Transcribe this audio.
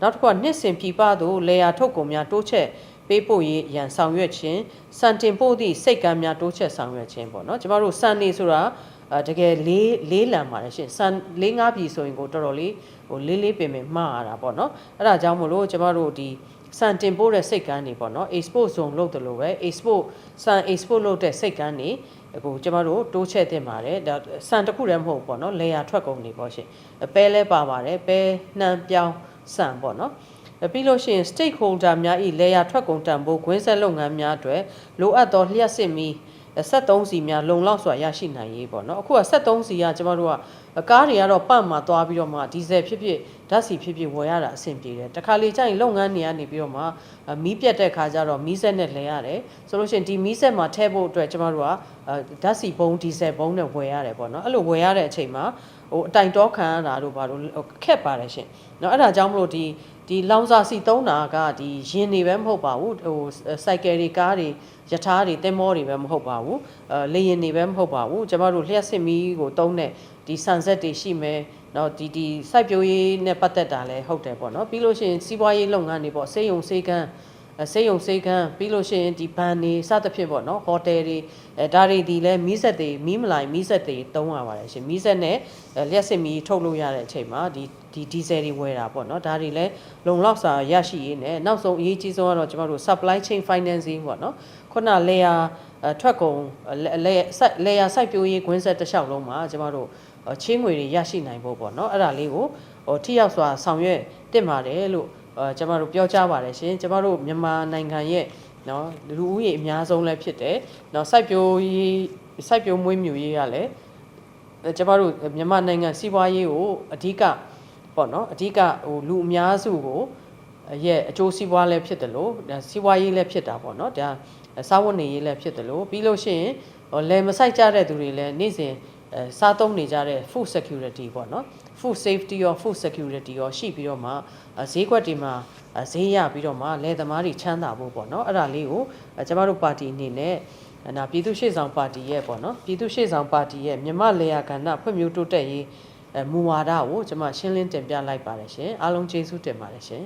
နောက်တစ်ခုကနှစ်စဉ်ပြည်ပသို့လေယာထုတ်ကုန်များတိုးချက်ပေးပို့ရေးရန်ဆောင်ရွက်ခြင်းစံတင်ပို့သည့်စိတ်ကမ်းများတိုးချက်ဆောင်ရွက်ခြင်းပေါ့နော်ကျမတို့စံနေဆိုတာအဲတကယ်လေးလေးလံပါတယ်ရှင်စံလေးငါးပြည်ဆိုရင်ကိုတော်တော်လေးဟိုလေးလေးပင်ပင်မှားရတာပေါ့နော်အဲ့ဒါကြောင့်မလို့ကျမတို့ဒီစံတင်ပို့တဲ့စိတ်ကမ်းတွေပေါ့နော် export zone လုပ်တယ်လို့ပဲ export စံ export လုပ်တဲ့စိတ်ကမ်းတွေအခုကျမတို့တိုးချက်တင်ပါတယ်ဒါစံတစ်ခုတည်းမဟုတ်ဘူးပေါ့နော် layer ထွက်ကုန်တွေပေါ့ရှင်ပဲလဲပါပါတယ်ပဲနှံပြောင်း စံပေါ့နော်ပြီးလို့ရှိရင် stakeholder များဤ layer ထွက်ကုန်တန်ဖိုးခွင်းဆက်လုပ်ငန်းများအတွက်လိုအပ်သောလျှက်စစ်မီ73စီများလုံလောက်စွာရရှိနိုင်ရေးပေါ့နော်အခုက73စီကကျမတို့ကကားတွေကတော့ပန့်မှာသွားပြီးတော့မှဒီဇယ်ဖြစ်ဖြစ် ဓာတ်ဆီဖြစ်ဖြစ်ဝယ်ရတာအဆင်ပြေတယ်တခါလေကျရင်လုပ်ငန်းတွေကနေပြီးတော့မှမီးပြတ်တဲ့ခါကျတော့မီးဆက်နဲ့လဲရတယ်ဆိုလို့ရှိရင်ဒီမီးဆက်မှာထည့်ဖို့အတွက်ကျမတို့ကဓာတ်ဆီဘုံဒီဇယ်ဘုံနဲ့ဝယ်ရတယ်ပေါ့နော်အဲ့လိုဝယ်ရတဲ့အချိန်မှာဟိုအတိုင်တောခံရတာတို့ဘာလို့ခက်ပါတယ်ရှင်เนาะအဲ့ဒါကြောင့်မလို့ဒီဒီလောင်စာစီသုံးတာကဒီရင်နေပဲမဟုတ်ပါဘူးဟိုစိုက်ကယ်တွေကားတွေယထာတွေတင်မောတွေပဲမဟုတ်ပါဘူးအဲလေရင်တွေပဲမဟုတ်ပါဘူးကျမတို့လျှက်စစ်မီးကိုတုံးတဲ့ ဒီဆန်ဆက်တွေရှိမယ်နော်ဒီဒီစိုက်ပျိုးရေးနဲ့ပတ်သက်တာလည်းဟုတ်တယ်ပေါ့နော်ပြီးလို့ရှိရင်စီးပွားရေးလုပ်ငန်းတွေပေါ့စေယုံစေကန်း စေယုံစေကန်းပြီးလို့ရှိရင်ဒီဘန်တွေစသဖြင့်ပေါ့နော်ဟိုတယ်တွေအဲဒါတွေဒီလဲမီးဆက်တွေမီးမလိုက်မီးဆက်တွေတုံးရပါတယ်ရှင်မီးဆက်နဲ့လျှက်စစ်မီးထုတ်လို့ရတဲ့အချိန်မှာဒီဒီဒီဇယ်တွေဝယ်တာပေါ့နော်ဒါတွေလဲလုံလောက်စာရရှိရေးနဲ့နောက်ဆုံးအရေးကြီးဆုံးကတော့ကျမတို့ supply chain financing ပေါ့နော်ခုန layer ထွက်ကုန် layer layer စိုက်ပျိုးရေးကွင်းဆက်တစ်လျှောက်လုံးမှာကျမတို့ချင်းငွေတွေရရှိနိုင်ဖို့ပေါ့နော်အဲ့ဒါလေးကိုဟိုထိရောက်စွာဆောင်ရွက်တင်ပါတယ်လို့ အဲကျမတို့ပြောကြပါတယ်ရှင်ကျမတို့မြန်မာနိုင်ငံရဲ့နော်လူဦးရေအများဆုံးလည်းဖြစ်တယ်နော်စိုက်ပျိုးရေးစိုက်ပျိုးမွေးမြူရေးကလည်းကျမတို့မြန်မာနိုင်ငံစီးပွားရေးကိုအဓိကပေါ့နော်အဓိကဟိုလူအများစုကိုရဲ့အကျိုးစီးပွားလည်းဖြစ်တယ်လို့စီးပွားရေးလည်းဖြစ်တာပေါ့နော်ဒါစားဝတ်နေရေးလည်းဖြစ်တယ်လို့ပြီးလို့ရှိရင်လယ်မဆိုင်ကြတဲ့သူတွေလည်းနေ့စဉ်အဲစားသုံးနေကြတဲ့ food security ပေါ့နော် food safety ရော food security ရောရှိပြီးတော့မှဈေးကွက်တွေမှာဈေးရပြီးတော့မှလယ်သမားတွေချမ်းသာဖို့ပေါ့နော်အဲ့ဒါလေးကိုကျမတို့ပါတီအနေနဲ့နာပြည်သူ့ရှေ့ဆောင်ပါတီရဲ့ပေါ့နော်ပြည်သူ့ရှေ့ဆောင်ပါတီရဲ့မြမလေယာကဏ္ဍဖွံ့ဖြိုးတိုးတက်ရေးမူဝါဒကိုကျွန်မရှင်းလင်းတင်ပြလိုက်ပါတယ်ရှင်အားလုံးကျေးဇူးတင်ပါတယ်ရှင်